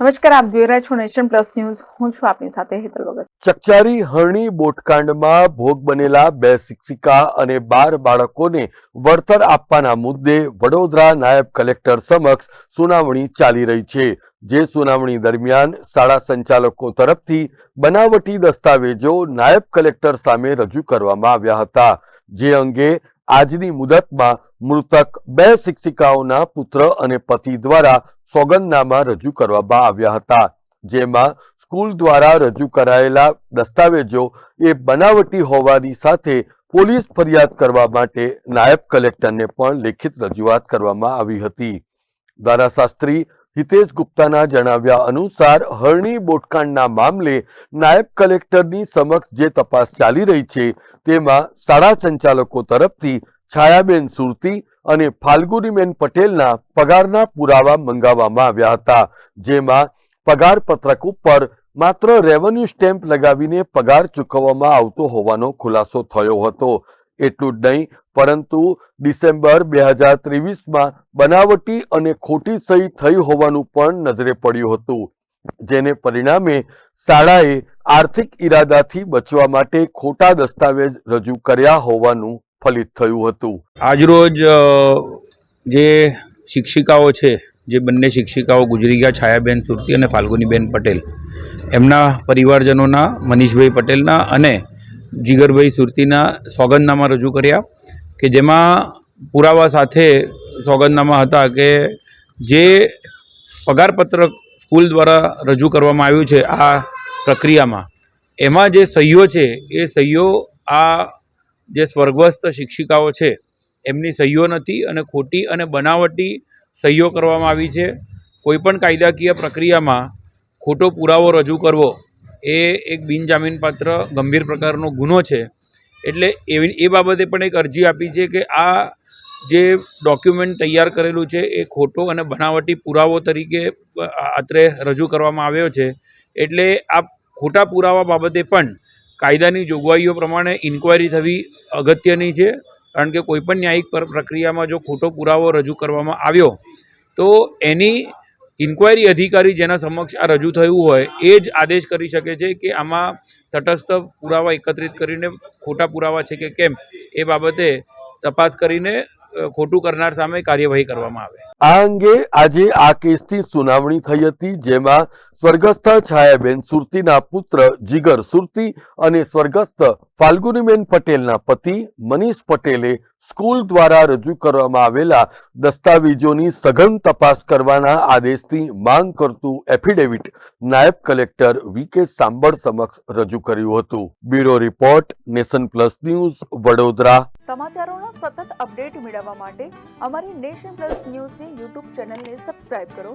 નમસ્કાર, આપ જોઈ રહ્યા છો નેશન પ્લસ ન્યૂઝ. હું છું આપની સાથે હેતલ વગર ચકચારી હરણી બોટકાંડમાં ભોગ બનેલા બે શિક્ષિકા અને બાર બાળકોને વળતર આપવાના મુદ્દે વડોદરા નાયબ કલેક્ટર સમક્ષ સુનાવણી ચાલી રહી છે. જે સુનાવણી દરમિયાન શાળા સંચાલકો તરફથી બનાવટી દસ્તાવેજો નાયબ કલેક્ટર સામે રજૂ કરવામાં આવ્યા હતા. જે અંગે આજની મુદતમાં મૃતક બે શિક્ષિકાઓના પુત્ર અને પતિ દ્વારા સોગંદનામા રજૂ કરવામાં આવ્યા હતા. જેમાં સ્કૂલ દ્વારા રજૂ કરાયેલા દસ્તાવેજો એ બનાવટી હોવાની સાથે પોલીસ ફરિયાદ કરવા માટે નાયબ કલેક્ટરને પણ લેખિત રજૂઆત કરવામાં આવી હતી. ધારાશાસ્ત્રી હિતેશ ગુપ્તાના જણાવ્યા અનુસાર હરણી બોટકાંડના મામલે નાયબ કલેક્ટરની સમક્ષ જે તપાસ ચાલી રહી છે, તેમાં શાળા સંચાલકો તરફથી છાયાબેન સુરતી અને ફાલ્ગુનીબેન પટેલના પગારના પુરાવા મંગાવવામાં આવ્યા હતા, જેમાં પગાર પત્રક ઉપર માત્ર રેવન્યુ સ્ટેમ્પ લગાવીને પગાર ચૂકવવામાં આવતો હોવાનો ખુલાસો થયો હતો. એટલું જ નહીં, પરંતુ ડિસેમ્બર બે હજાર ત્રેવીસમાં બનાવટી અને ખોટી સહી થઈ હોવાનું પણ નજરે પડ્યું હતું, જેને પરિણામે શાળાએ આર્થિક ઈરાદાથી બચવા માટે ખોટા દસ્તાવેજ રજૂ કર્યા હોવાનું ફલિત થયું હતું. આજરોજ જે શિક્ષિકાઓ છે, જે બંને શિક્ષિકાઓ ગુજરી ગયા, છાયાબેન સુરતી અને ફાલ્ગુનીબેન પટેલ, એમના પરિવારજનોના મનીષભાઈ પટેલના અને જીગરભાઈ સુરતીના સોગંદનામા રજૂ કર્યા કે જેમાં પુરાવા સાથે સોગંદનામા હતા કે જે પગારપત્રક સ્કૂલ દ્વારા રજૂ કરવામાં આવ્યું છે આ પ્રક્રિયામાં. એમાં જે સહીઓ છે, એ સહીઓ આ જે સ્વર્ગસ્થ શિક્ષિકાઓ છે, એમની સહીઓ નથી અને ખોટી અને બનાવટી સહીઓ કરવામાં આવી છે. કોઈપણ કાયદાકીય પ્રક્રિયામાં ખોટો પુરાવો રજૂ કરવો એ એક બિનજામીનપાત્ર ગંભીર પ્રકારનો ગુનો છે. એટલે એવી, એ બાબતે પણ એક અરજી આપી છે કે આ જે ડોક્યુમેન્ટ તૈયાર કરેલું છે એ ખોટો અને બનાવટી પુરાવો તરીકે અત્રે રજૂ કરવામાં આવ્યો છે. એટલે આ ખોટા પુરાવા બાબતે પણ કાયદાની જોગવાઈઓ પ્રમાણે ઇન્ક્વાયરી થવી અગત્યની છે. કારણ કે કોઈપણ ન્યાયિક પર, પ્રક્રિયામાં જો ખોટો પુરાવો રજૂ કરવામાં આવ્યો, તો એની ઇન્ક્વાયરી અધિકારી જેના સમક્ષ આ રજૂ થયું હોય, એ જ આદેશ કરી શકે છે કે આમાં તટસ્થ પુરાવા એકત્રિત કરીને ખોટા પુરાવા છે કે કેમ, એ બાબતે તપાસ કરીને ખોટું કરનાર સામે કાર્યવાહી કરવામાં આવે. આ અંગે આજે આ કેસની સુનાવણી થઈ હતી, જેમાં સ્વર્ગસ્થ છાયાબેન સુરતીના પુત્ર જીગર સુરતી અને સ્વર્ગસ્થ ફાલ્ગુનીબેન પટેલના પતિ મનીષ પટેલે સ્કૂલ દ્વારા રજૂ કરવામાં આવેલા દસ્તાવેજોની સઘન તપાસ કરવાના આદેશની માંગ કરતું એફિડેવિટ નાયબ કલેક્ટર વી કે સાંબળ સમક્ષ રજૂ કર્યું હતું. Bureau report, nation plus news, Vadodara. સમાચારોના સતત અપડેટ મેળવવા માટે અમારી નેશન પ્લસ ન્યૂઝની યુટ્યુબ ચેનલને સબસ્ક્રાઇબ કરો.